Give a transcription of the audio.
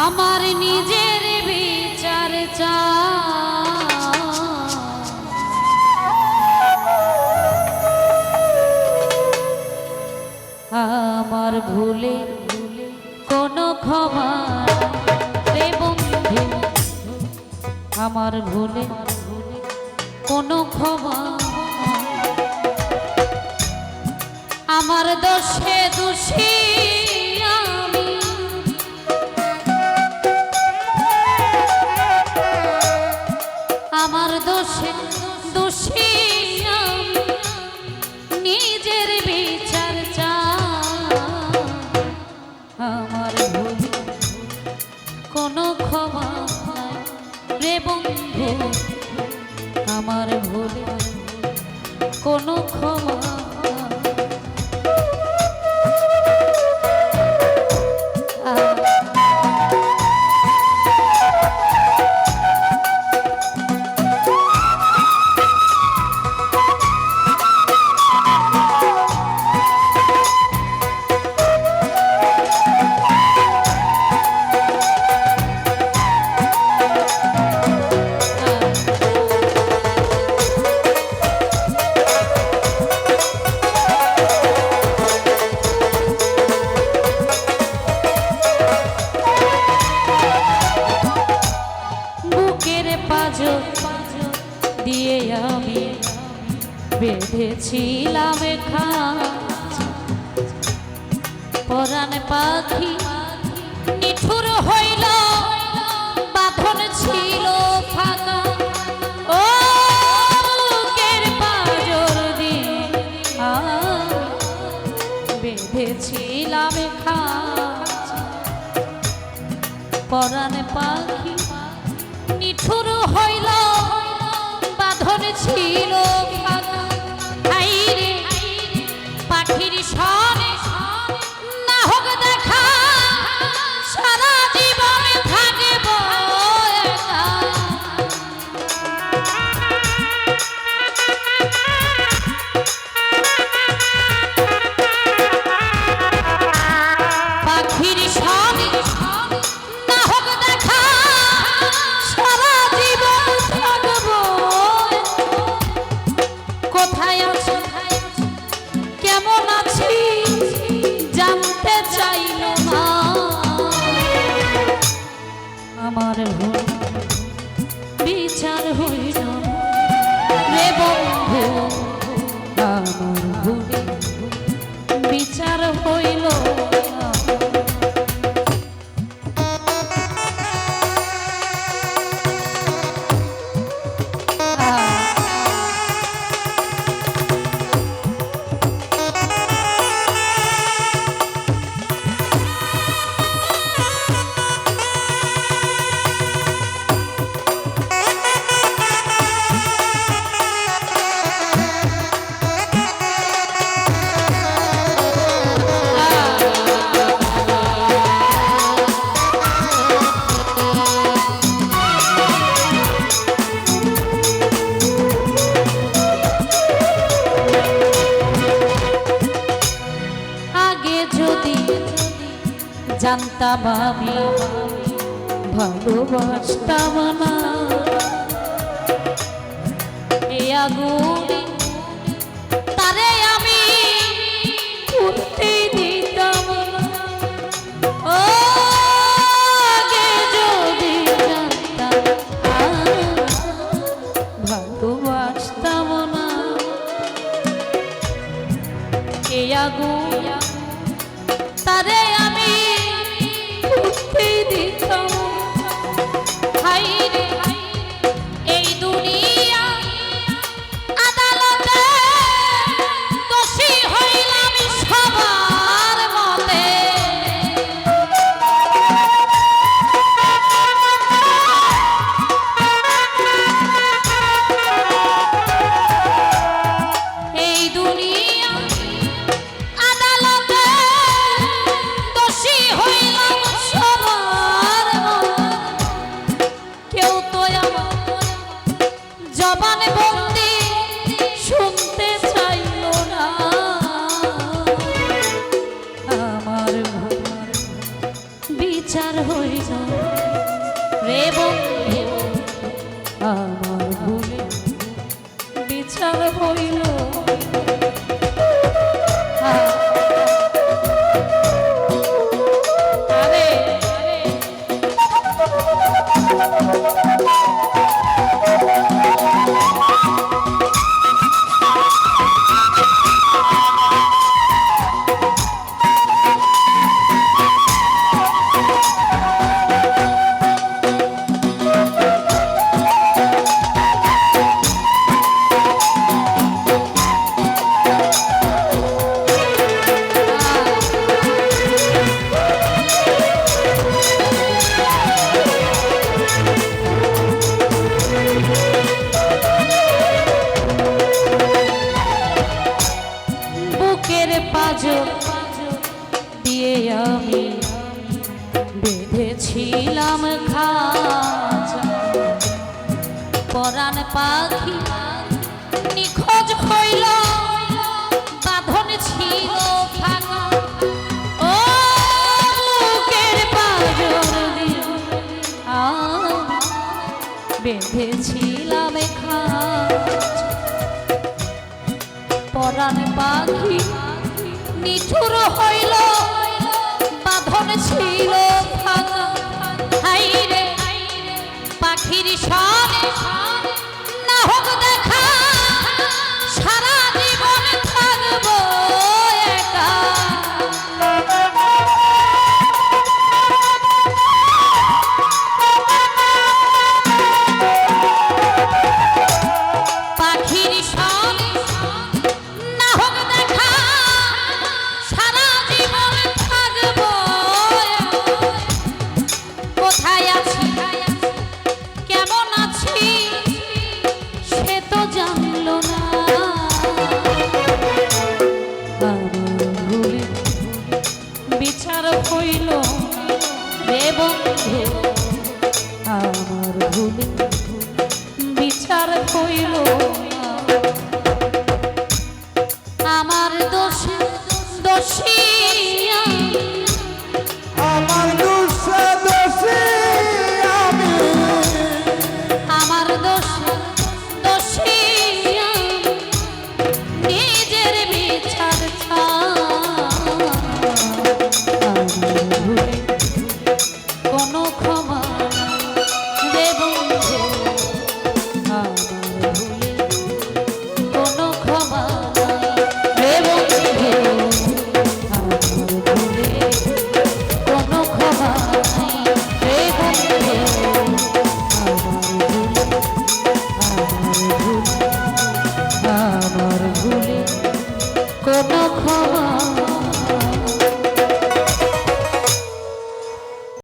আমার নিজের বিচার আমার ভুলে কোনো ক্ষমা আমার ভুলে কোনো ক্ষমা আমার দোষে দোষী কোনো ক্ষমা নাই। রে বন্ধু আমার ভুল কোনো ক্ষমা দিয়ে আমি বেঁধেছিলাম পরাণ পাখি নিঠুর হইল, বাঁধন ছিল ফাঁকা। ও বুকের পাজর দিয়ে বেঁধেছিলাম খাঁচ পরাণ পাখি নিঠুর বিচার হইল রে বন্ধু আমার ভুল জানতাম আমি ভালোবাসতাম না তারে আমি উঠতে দিতাম। ও আগে যদি জানতাম ভালোবাসতাম না তারে পাজর দিয়ে আমি বেঁধেছিলাম খাঁচা। পরাণ পাখি নিখোঁজ হইল, বাঁধন ছিল ফাঁকা ও বেঁধেছিলাম খাঁচা। পরাণ পাখি নিঠুর হইল বাঁধন ছিল পাখির সনে বিচার কইল রে বন্ধু আমার ভুলে বিচার কইল আমার দোষ দোষী। কোনো ক্ষমা